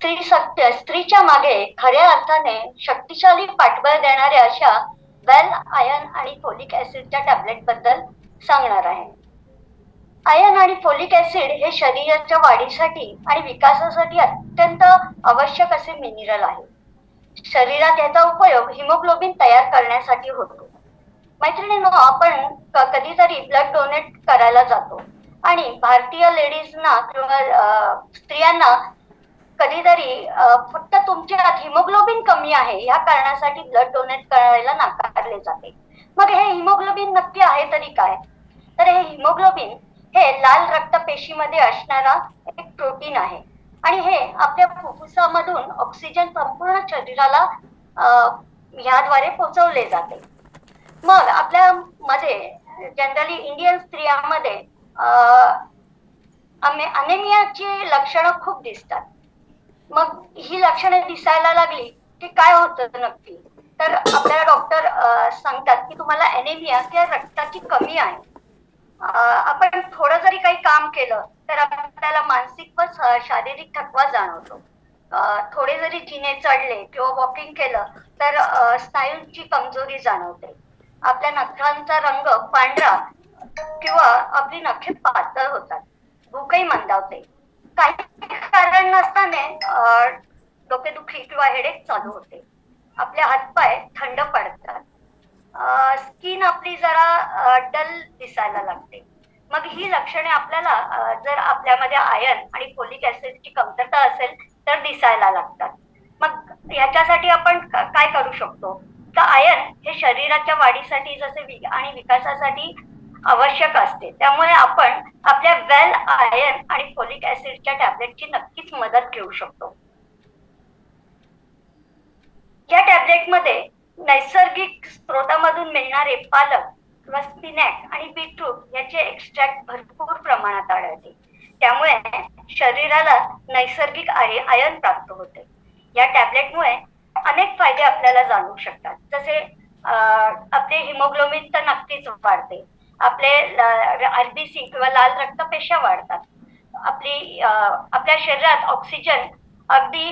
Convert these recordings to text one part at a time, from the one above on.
स्त्री सत्य स्त्रीच्या मागे खऱ्या अर्थाने शक्तिशाली पाठबळ देणाऱ्या अशा वेल आयर्न आणि फोलिक ऍसिडच्या टॅबलेटबद्दल सांगणार आहे. आयर्न आणि फोलिक ऍसिड हे शरीराच्या वाढीसाठी आणि विकासासाठी अत्यंत आवश्यक असे मिनरल आहे. शरीरात याचा उपयोग हिमोग्लोबिन तयार करण्यासाठी होतो. मैत्रिणींनो आपण कधीतरी ब्लड डोनेट करायला जातो. आणि भारतीय लेडीजना किंवा स्त्रियांना कधीतरी फक्त तुमच्यात हिमोग्लोबिन कमी आहे ह्या कारणासाठी ब्लड डोनेट करायला नाकारले जाते. मग हे हिमोग्लोबिन नक्की आहे तरी काय? तर हे हिमोग्लोबिन हे लाल रक्तपेशीमध्ये असणारा एक प्रोटीन आहे. आणि हे आपल्या फुफ्फुसामधून ऑक्सिजन संपूर्ण शरीराला ह्याद्वारे पोचवले जाते. मग आपल्या मध्ये जनरली इंडियन स्त्रियांमध्ये अनेमियाची लक्षणं खूप दिसतात. मग ही लक्षणे दिसायला लागली की काय होतं नक्की? तर आपल्याला डॉक्टर सांगतात की तुम्हाला अनेमिया किंवा रक्ताची कमी आहे. आपण थोडं जरी काही काम केलं तर आपल्याला मानसिक व शारीरिक थकवा जाणवतो. थोडे जरी जिने चढले किंवा वॉकिंग केलं तर स्नायूंची कमजोरी जाणवते. आपल्या नखांचा रंग पांढरा किंवा आपली नखे पातळ होतात. भूकही मंदावते. काही कारण नसताना डोकेदुखी किंवा हेडेक चालू होते. आपले हातपाय थंड पडतात. स्किन आपली जरा डल दिसायला लागते. मग ही लक्षणे आपल्याला जर आपल्यामध्ये आयर्न आणि फोलिक ऍसिडची कमतरता असेल तर दिसायला लागतात. मग ह्याच्यासाठी आपण काय करू शकतो? तर आयर्न हे शरीराच्या वाढीसाठी जसे आणि विकासासाठी आवश्यक असते. त्यामुळे आपण आपल्या वेल आयर्न आणि फोलिक ऍसिडच्या टॅबलेटची नक्कीच मदत घेऊ शकतो. या टॅबलेटमध्ये नैसर्गिक स्त्रोतामधून मिळणारे पालक किंवा स्पिनॅक आणि बीटरूट याचे एक्स्ट्रॅक्ट भरपूर प्रमाणात आढळते. त्यामुळे शरीराला नैसर्गिक आय- आयर्न प्राप्त होते. या टॅबलेटमुळे अनेक फायदे आपल्याला जाणवू शकतात. जसे आपले हिमोग्लोबिन तर नक्कीच वाढते. आपले आरबीसी किंवा लाल रक्तपेशा वाढतात. आपल्या शरीरात ऑक्सिजन अगदी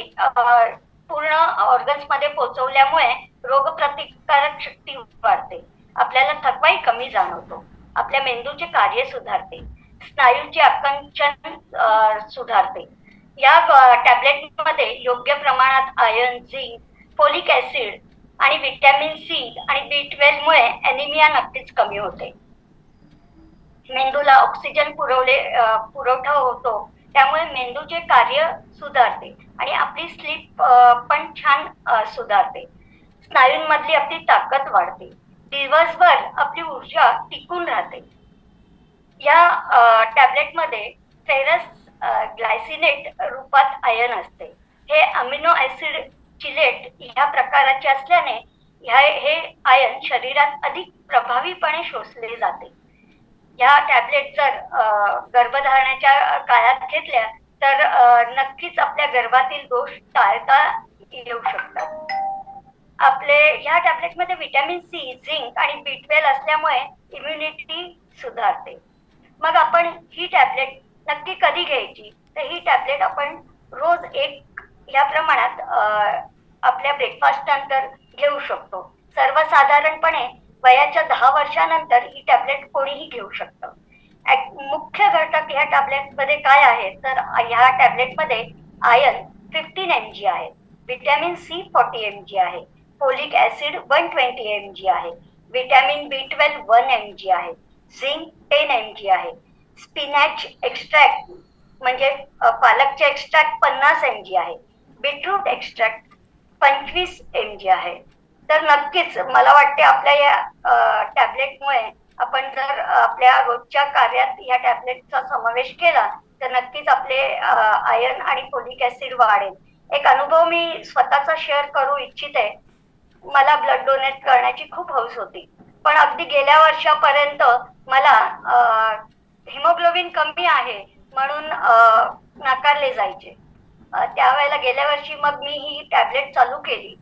पूर्ण ऑर्गन्समध्ये पोहोचवल्यामुळे रोगप्रतिकारक शक्ती वाढते. आपल्याला थकवाही कमी जाणवतो. आपल्या मेंदूचे कार्य सुधारते. स्नायूचे आकंचन सुधारते. या टॅबलेटमध्ये योग्य प्रमाणात आयर्न झिंक फोलिक ऍसिड आणि व्हिटॅमिन सी आणि बी ट्वेल्व मुळे अनिमिया नक्कीच कमी होते. मेंदूला ऑक्सिजन पुरवले पुरवठा होतो. त्यामुळे मेंदूचे कार्य सुधारते आणि आपली स्लीप पण छान सुधारते. स्नायूंमधली आपली ताकद वाढते. दिवसभर आपली ऊर्जा टिकून राहते. या टॅबलेटमध्ये फेरस ग्लायसिनेट रूपात आयन असते. हे अमिनो ऍसिड चिलेट ह्या प्रकाराचे असल्याने ह्या हे आयन शरीरात अधिक प्रभावीपणे शोषले जाते. या टॅबलेट जर गर्भधारणाच्या काळात घेतल्या तर नक्कीच आपल्या गर्भातील दोष टाळता येऊ शकतात. आपले ह्या टॅबलेटमध्ये व्हिटॅमिन सी झिंक आणि बी ट्वेल्व असल्यामुळे इम्युनिटी सुधारते. मग आपण ही टॅबलेट नक्की कधी घ्यायची? तर ही टॅबलेट आपण रोज एक या प्रमाणात आपल्या ब्रेकफास्ट नंतर घेऊ शकतो. सर्वसाधारणपणे वयाच्या दहा वर्षानंतर ही टॅबलेट कोणीही घेऊ शकतं. मुख्य घटक ह्या टॅबलेटमध्ये काय आहे? तर ह्या टॅबलेटमध्ये आयर्न फिफ्टीन एम जी आहे. Vitamin C forty M G आहे. Folic acid one twenty M G आहे. Vitamin B twelve one M G आहे. झिंक टेन एम जी आहे. स्पिनॅच एक्स्ट्रॅक्ट म्हणजे पालकचे एक्स्ट्रॅक्ट पन्नास एम जी आहे. बीटरूट एक्स्ट्रॅक्ट पंचवीस M G आहे. तर नक्कीच मला वाटते आपल्या या टॅबलेटमुळे आपण जर आपल्या रोजच्या कार्यात या टॅबलेटचा समावेश केला तर नक्कीच आपले आयर्न आणि फोलिक ऍसिड वाढेल. एक अनुभव मी स्वतःचा शेअर करू इच्छिते. मला ब्लड डोनेट करण्याची खूप हौस होती. पण अगदी गेल्या वर्षापर्यंत मला हिमोग्लोबिन कमी आहे म्हणून नाकारले जायचे. त्यावेळेला गेल्या वर्षी मग मी ही टॅबलेट चालू केली.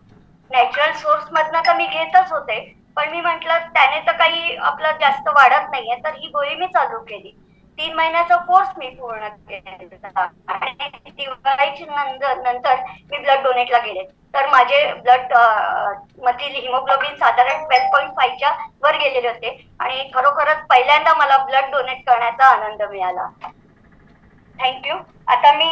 नॅचरल सोर्स मधनं तर मी घेतच होते. पण मी म्हंटल त्याने तर काही आपलं जास्त वाढत नाहीये तर ही गोळी मी चालू केली. तीन महिन्याचा कोर्स मी पूर्ण केला. आणि नंतर नंतर मी ब्लड डोनेटला गेले. तर माझे ब्लड मधील हिमोग्लोबिन साधारण ट्वेल्व पॉईंट फाईव्हच्या वर गेलेले होते. आणि खरोखरच पहिल्यांदा मला ब्लड डोनेट करण्याचा आनंद मिळाला. थँक्यू आता मी